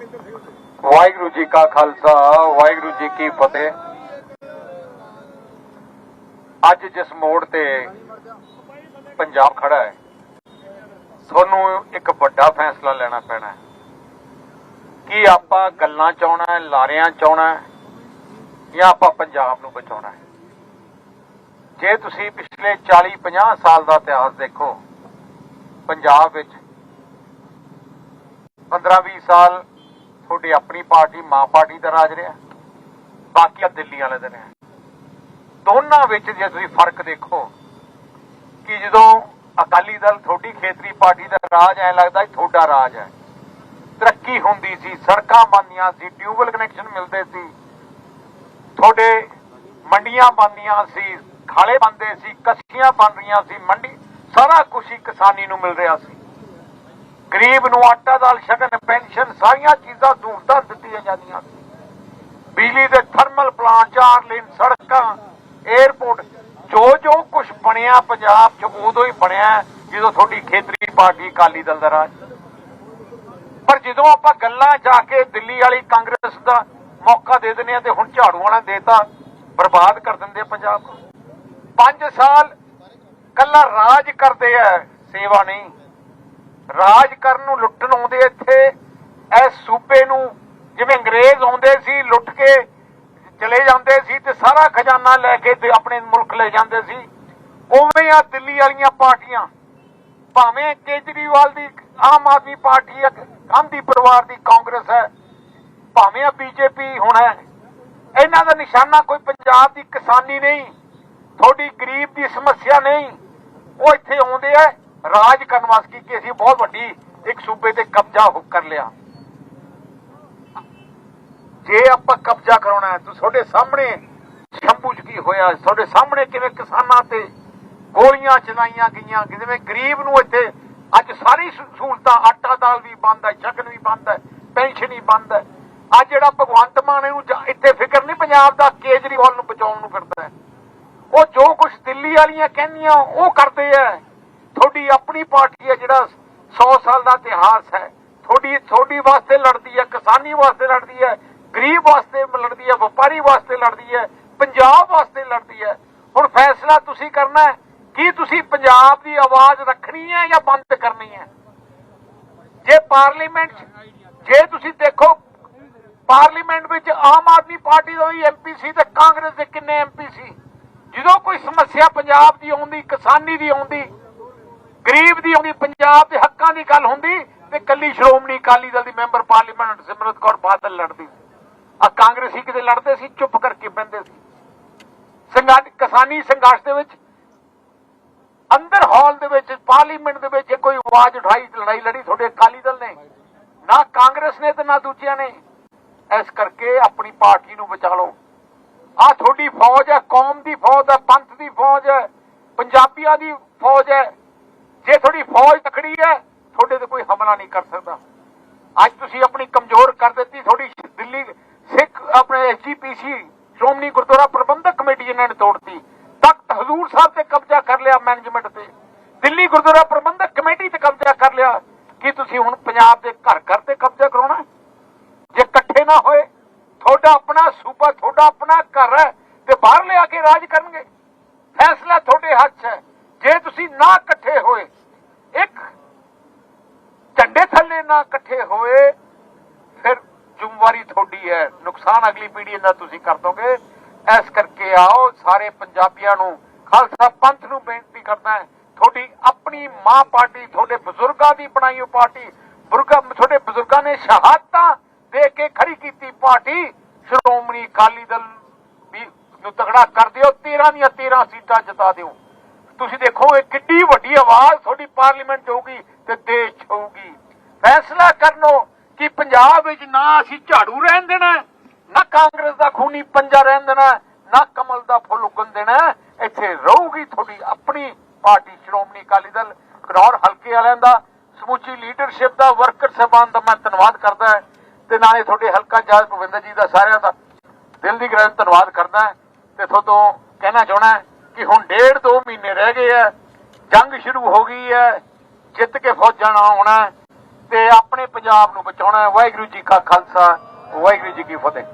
ਵਾਹਿਗੁਰੂ ਜੀ ਕਾ ਖਾਲਸਾ, ਵਾਹਿਗੁਰੂ ਜੀ ਕੀ ਫਤਿਹ। ਅੱਜ ਜਿਸ ਮੋੜ ਤੇ ਪੰਜਾਬ ਖੜਾ ਹੈ, ਤੁਹਾਨੂੰ ਇੱਕ ਵੱਡਾ ਫੈਸਲਾ ਲੈਣਾ ਪੈਣਾ ਹੈ। ਕੀ ਆਪਾਂ ਗੱਲਾਂ ਚਾਉਣਾ ਹੈ, ਲਾਰਿਆਂ ਚਾਉਣਾ ਹੈ, ਜਾਂ ਆਪਾਂ ਪੰਜਾਬ ਨੂੰ ਬਚਾਉਣਾ ਹੈ? ਜੇ ਤੁਸੀਂ ਪਿਛਲੇ 40 50 ਸਾਲ ਦਾ ਇਤਿਹਾਸ ਦੇਖੋ, ਪੰਜਾਬ ਵਿੱਚ 15 20 ਸਾਲ ਤੁਹਾਡੀ ਆਪਣੀ ਪਾਰਟੀ ਮਾਂ ਪਾਰਟੀ ਦਾ ਰਾਜ ਰਿਹਾ। ਬਾਕੀ ਆ ਦਿੱਲੀ ਵਾਲੇ ਦੇ ਰਿਹਾ ਦੋਨਾਂ ਵਿੱਚ ਜੇ ਤੁਸੀਂ ਫ਼ਰਕ ਦੇਖੋ, ਕਿ ਜਦੋਂ ਅਕਾਲੀ ਦਲ ਤੁਹਾਡੀ ਖੇਤਰੀ ਪਾਰਟੀ ਦਾ ਰਾਜ ਐ ਲੱਗਦਾ ਤੁਹਾਡਾ ਰਾਜ ਹੈ ਤਰੱਕੀ ਹੁੰਦੀ ਸੀ, ਸੜਕਾਂ ਬਣਦੀਆਂ ਸੀ ਟਿਊਬਲ ਕਨੈਕਸ਼ਨ ਮਿਲਦੇ ਸੀ। ਤੁਹਾਡੇ ਮੰਡੀਆਂ ਬਣਦੀਆਂ ਸੀ, ਖਾਲੇ ਬਣਦੇ ਸੀ, ਕਸੀਆਂ ਬਣ ਰਹੀਆਂ ਸੀ, ਮੰਡੀ ਸਾਰਾ ਕੁਝ ਹੀ ਕਿਸਾਨੀ ਨੂੰ ਮਿਲ ਰਿਹਾ ਸੀ। ਗਰੀਬ ਨੂੰ ਆਟਾ ਦਾਲ, ਸ਼ਗਨ, ਪੈਨਸ਼ਨ, ਸਾਰੀਆਂ ਚੀਜ਼ਾਂ ਸਹੂਲਤਾਂ ਦਿੱਤੀਆਂ ਜਾਂਦੀਆਂ ਸੀ। ਬਿਜਲੀ ਦੇ ਥਰਮਲ ਪਲਾਂਟ, ਚਾਰ ਲੇਨ ਸੜਕਾਂ 에어ਪੋਰਟ ਜੋ ਜੋ ਕੁਝ ਬਣਿਆ ਪੰਜਾਬ 'ਚ, ਉਦੋਂ ਹੀ ਬਣਿਆ ਜਦੋਂ ਤੁਹਾਡੀ ਖੇਤਰੀ ਪਾਰਟੀ ਅਕਾਲੀ ਦਲ ਦਾ ਰਾਜ। ਪਰ ਜਦੋਂ ਆਪਾਂ ਗੱਲਾਂ ਜਾ ਕੇ ਦਿੱਲੀ ਵਾਲੀ ਕਾਂਗਰਸ ਦਾ ਮੌਕਾ ਦੇ ਦਿੰਦੇ ਆ ਤੇ ਹੁਣ ਝਾੜੂ ਵਾਲਾ ਦੇਤਾ, ਬਰਬਾਦ ਕਰ ਦਿੰਦੇ ਪੰਜਾਬ ਨੂੰ। 5 ਸਾਲ ਕੱਲਾ ਰਾਜ ਕਰਦੇ ਆ, ਸੇਵਾ ਨਹੀਂ। ਰਾਜ ਕਰਨ ਨੂੰ ਲੁੱਟਣ ਆਉਂਦੇ ਇੱਥੇ। ਇਸ ਸੂਬੇ ਨੂੰ ਜਿਵੇਂ ਅੰਗਰੇਜ਼ ਆਉਂਦੇ ਸੀ, ਲੁੱਟ ਕੇ ਚਲੇ ਜਾਂਦੇ ਸੀ ਤੇ ਸਾਰਾ ਖਜ਼ਾਨਾ ਲੈ ਕੇ ਤੇ ਆਪਣੇ ਮੁਲਕ ਲੈ ਜਾਂਦੇ ਸੀ। ਉਵੇਂ ਆ ਦਿੱਲੀ ਵਾਲੀਆਂ ਪਾਰਟੀਆਂ। ਭਾਵੇਂ ਕੇਜਰੀਵਾਲ ਦੀ ਆਮ ਆਦਮੀ ਪਾਰਟੀ ਹੈ ਗਾਂਧੀ ਪਰਿਵਾਰ ਦੀ ਕਾਂਗਰਸ ਹੈ, ਭਾਵੇਂ ਆ ਬੀਜੇਪੀ ਹੁਣ ਹੈ। ਇਹਨਾਂ ਦਾ ਨਿਸ਼ਾਨਾ ਕੋਈ ਪੰਜਾਬ ਦੀ ਕਿਸਾਨੀ ਨਹੀਂ ਤੁਹਾਡੀ ਗਰੀਬ ਦੀ ਸਮੱਸਿਆ ਨਹੀਂ। ਉਹ ਇੱਥੇ ਆਉਂਦੇ ਆ ਰਾਜ ਕਰਨ ਵਾਸਤੇ ਕਿ ਅਸੀਂ ਬਹੁਤ ਵੱਡੀ ਇੱਕ ਸੂਬੇ ਤੇ ਕਬਜ਼ਾ ਹੋ ਕਰ ਲਿਆ। ਜੇ ਆਪਾਂ ਕਬਜ਼ਾ ਕਰਾਉਣਾ ਹੈ ਤੁਹਾਡੇ ਸਾਹਮਣੇ ਸ਼ੰਭੂ ਚ ਕੀ ਹੋਇਆ? ਤੁਹਾਡੇ ਸਾਹਮਣੇ ਕਿਵੇਂ ਕਿਸਾਨਾਂ ਤੇ ਗੋਲੀਆਂ ਚਲਾਈਆਂ ਗਈਆਂ? ਜਿਵੇਂ ਗਰੀਬ ਨੂੰ ਇੱਥੇ ਅੱਜ ਸਾਰੀ ਸਹੂਲਤਾਂ, ਆਟਾ ਦਾਲ ਵੀ ਬੰਦ ਹੈ, ਸ਼ਗਨ ਵੀ ਬੰਦ ਹੈ, ਪੈਨਸ਼ਨ ਵੀ ਬੰਦ ਹੈ। ਅੱਜ ਜਿਹੜਾ ਭਗਵੰਤ ਮਾਨ ਇਹਨੂੰ ਇੱਥੇ ਫਿਕਰ ਨਹੀਂ ਪੰਜਾਬ ਦਾ ਕੇਜਰੀਵਾਲ ਨੂੰ ਬਚਾਉਣ ਨੂੰ ਫਿਰਦਾ ਹੈ। ਉਹ ਜੋ ਕੁਝ ਦਿੱਲੀ ਵਾਲੀਆਂ ਕਹਿੰਦੀਆਂ, ਉਹ ਕਰਦੇ ਐ ਤੁਹਾਡੀ ਆਪਣੀ ਪਾਰਟੀ ਹੈ ਜਿਹੜਾ 100 ਸਾਲ ਦਾ ਇਤਿਹਾਸ ਹੈ। ਤੁਹਾਡੀ ਤੁਹਾਡੀ ਵਾਸਤੇ ਲੜਦੀ ਹੈ, ਕਿਸਾਨੀ ਵਾਸਤੇ ਲੜਦੀ ਹੈ, ਗਰੀਬ ਵਾਸਤੇ ਲੜਦੀ ਹੈ, ਵਪਾਰੀ ਵਾਸਤੇ ਲੜਦੀ ਹੈ, ਪੰਜਾਬ ਵਾਸਤੇ ਲੜਦੀ ਹੈ। ਹੁਣ ਫੈਸਲਾ ਤੁਸੀਂ ਕਰਨਾ ਹੈ, ਕੀ ਤੁਸੀਂ ਪੰਜਾਬ ਦੀ ਆਵਾਜ਼ ਰੱਖਣੀ ਹੈ ਜਾਂ ਬੰਦ ਕਰਨੀ ਹੈ? ਜੇ ਪਾਰਲੀਮੈਂਟ, ਜੇ ਤੁਸੀਂ ਦੇਖੋ, ਪਾਰਲੀਮੈਂਟ ਵਿੱਚ ਆਮ ਆਦਮੀ ਪਾਰਟੀ ਦਾ ਹੀ ਐਮਪੀ ਸੀ ਤੇ ਕਾਂਗਰਸ ਦੇ ਕਿੰਨੇ ਐਮਪੀ ਸੀ? ਜਦੋਂ ਕੋਈ ਸਮੱਸਿਆ ਪੰਜਾਬ ਦੀ ਆਉਂਦੀ, ਕਿਸਾਨੀ ਦੀ ਆਉਂਦੀ ਗਰੀਬ ਦੀ ਆਉਂਦੀ, ਪੰਜਾਬ ਦੇ ਹੱਕਾਂ ਦੀ ਗੱਲ ਹੁੰਦੀ ਤੇ ਕੱਲੀ ਸ਼੍ਰੋਮਣੀ ਅਕਾਲੀ ਦਲ ਦੀ ਮੈਂਬਰ ਪਾਰਲੀਮੈਂਟ ਸਿਮਰਤ ਕੌਰ ਬਾਦਲ ਲੜਦੀ ਸੀ। ਆ ਕਾਂਗਰਸੀ ਕਿਤੇ ਲੜਦੇ ਸੀ, ਚੁੱਪ ਕਰਕੇ ਬੈੰਦੇ ਸੀ। ਸੰਘਰਸ਼ ਕਿਸਾਨੀ ਸੰਘਰਸ਼ ਦੇ ਵਿੱਚ, ਅੰਦਰ ਹਾਲ ਦੇ ਵਿੱਚ, ਪਾਰਲੀਮੈਂਟ ਦੇ ਵਿੱਚ ਕੋਈ ਆਵਾਜ਼ ਉਠਾਈ, ਲੜਾਈ ਲੜੀ ਤੁਹਾਡੇ ਅਕਾਲੀ ਦਲ ਨੇ, ਨਾ ਕਾਂਗਰਸ ਨੇ ਤੇ ਨਾ ਦੂਜਿਆਂ ਨੇ, ਇਸ ਕਰਕੇ ਆਪਣੀ ਪਾਰਟੀ ਨੂੰ ਬਚਾ ਲਓ। ਆ ਤੁਹਾਡੀ ਫੌਜ ਹੈ ਕੌਮ ਦੀ ਫੌਜ ਹੈ ਪੰਥ ਦੀ ਫੌਜ ਹੈ ਪੰਜਾਬੀਆਂ ਦੀ ਫੌਜ ਹੈ ਜੇ ਤੁਹਾਡੀ ਫੌਜ ਤਕੜੀ ਹੈ ਤੁਹਾਡੇ ਨਹੀਂ ਕਰ ਸਕਦਾ। ਅੱਜ ਤੁਸੀਂ ਆਪਣੀ ਕਮਜ਼ੋਰ ਕਰ ਦਿੱਤੀ, ਤੁਹਾਡੀ ਦਿੱਲੀ ਸਿੱਖ ਆਪਣੇ ਐਸਜੀਪੀਸੀ ਸ਼੍ਰੋਮਣੀ ਗੁਰਦੁਆਰਾ ਪ੍ਰਬੰਧਕ ਕਮੇਟੀ ਇਹਨਾਂ ਨੇ ਤੋੜਤੀ। ਤਖਤ ਹਜ਼ੂਰ ਸਾਹਿਬ ਤੇ ਕਬਜ਼ਾ ਕਰ ਲਿਆ ਮੈਨੇਜਮੈਂਟ ਤੇ। ਦਿੱਲੀ ਗੁਰਦੁਆਰਾ ਪ੍ਰਬੰਧਕ ਕਮੇਟੀ ਤੇ ਕਬਜ਼ਾ ਕਰ ਲਿਆ। ਕੀ ਤੁਸੀਂ ਹੁਣ ਪੰਜਾਬ ਦੇ ਘਰ ਘਰ ਤੇ ਕਬਜ਼ਾ ਕਰਾਉਣਾ ਜੇ ਇਕੱਠੇ ਨਾ ਹੋਏ, ਤੁਹਾਡਾ ਆਪਣਾ ਸੂਬਾ, ਤੁਹਾਡਾ ਆਪਣਾ ਘਰ ਹੈ ਤੇ ਬਾਹਰ ਲਿਆ ਕੇ ਰਾਜ ਕਰਨਗੇ। ਫੈਸਲਾ ਤੁਹਾਡੇ ਹੱਥ 'ਚ ਹੈ। ਜੇ ਤੁਸੀਂ ਨਾ ਇਕੱਠੇ ਹੋਏ, ਇੱਕ ਝੰਡੇ ਨਾ ਇਕੱਠੇ ਹੋਏ, ਫਿਰ ਜ਼ਿੰਮੇਵਾਰੀ ਤੁਹਾਡੀ ਹੈ। ਨੁਕਸਾਨ ਅਗਲੀ ਪੀੜ੍ਹੀ ਦਾ ਤੁਸੀਂ ਕਰ ਦੋਗੇ। ਇਸ ਕਰਕੇ ਆਓ, ਸਾਰੇ ਪੰਜਾਬੀਆਂ ਨੂੰ, ਖਾਲਸਾ ਪੰਥ ਨੂੰ ਬੇਨਤੀ ਕਰਦਾ ਹੈ, ਤੁਹਾਡੀ ਆਪਣੀ ਮਾਂ ਪਾਰਟੀ, ਤੁਹਾਡੇ ਬਜ਼ੁਰਗਾਂ ਦੀ ਬਣਾਈ ਉਹ ਪਾਰਟੀ, ਬਜ਼ੁਰਗਾਂ, ਤੁਹਾਡੇ ਬਜ਼ੁਰਗਾਂ ਨੇ ਸ਼ਹਾਦਤਾਂ ਦੇ ਕੇ ਖੜੀ ਕੀਤੀ ਪਾਰਟੀ, ਸ਼੍ਰੋਮਣੀ ਅਕਾਲੀ ਦਲ ਵੀ ਨੂੰ ਤਗੜਾ ਕਰ ਦਿਓ 13 ਦੀਆਂ 13 ਸੀਟਾਂ ਜਿਤਾ ਦਿਓ। ਤੁਸੀਂ ਦੇਖੋ, ਇਹ ਕਿੱਡੀ ਵੱਡੀ ਆਵਾਜ਼ ਤੁਹਾਡੀ ਪਾਰਲੀਮੈਂਟ 'ਚ ਹੋਊਗੀ ਤੇ ਦੇਸ਼ 'ਚ ਹੋਊਗੀ ਫੈਸਲਾ ਕਰਨੋ ਕਿ ਪੰਜਾਬ ਵਿੱਚ ਨਾ ਅਸੀਂ ਝਾੜੂ ਰਹਿਣ ਦੇਣਾ ਨਾ ਕਾਂਗਰਸ ਦਾ ਖੂਨੀ ਪੰਜਾ ਰਹਿਣ ਦੇਣਾ ਨਾ ਕਮਲ ਦਾ ਫੁੱਲ ਉਗਣ ਦੇਣਾ ਇੱਥੇ ਰਹੂਗੀ ਤੁਹਾਡੀ ਆਪਣੀ ਪਾਰਟੀ, ਸ਼੍ਰੋਮਣੀ ਅਕਾਲੀ ਦਲ ਕਰੌਰ ਹਲਕੇ ਵਾਲਿਆਂ ਦਾ, ਸਮੁੱਚੀ ਲੀਡਰਸ਼ਿਪ ਦਾ ਵਰਕਰ ਸਹਿਬਾਨ ਦਾ ਮੈਂ ਧੰਨਵਾਦ ਕਰਦਾ ਤੇ ਨਾਲੇ ਤੁਹਾਡੇ ਹਲਕਾ ਜਹਾਜ਼ ਭਵਿੰਦਰ ਜੀ ਦਾ ਸਾਰਿਆਂ ਦਾ ਦਿਲ ਦੀ ਗਹਿਰਾਈ ਧੰਨਵਾਦ ਕਰਦਾ ਤੇ ਤੁਹਾਨੂੰ ਕਹਿਣਾ ਚਾਹਣਾ ਕਿ ਹੁਣ ਡੇਢ ਦੋ ਮਹੀਨੇ ਰਹਿ ਗਏ ਆ ਜੰਗ ਸ਼ੁਰੂ ਹੋ ਗਈ ਹੈ, ਜਿੱਤ ਕੇ ਫੌਜਾਂ ਨਾਲ ਆਉਣਾ ਤੇ ਆਪਣੇ ਪੰਜਾਬ ਨੂੰ ਬਚਾਉਣਾ ਹੈ। ਵਾਹਿਗੁਰੂ ਜੀ ਕਾ ਖਾਲਸਾ ਵਾਹਿਗੁਰੂ ਜੀ ਕੀ ਫਤਿਹ।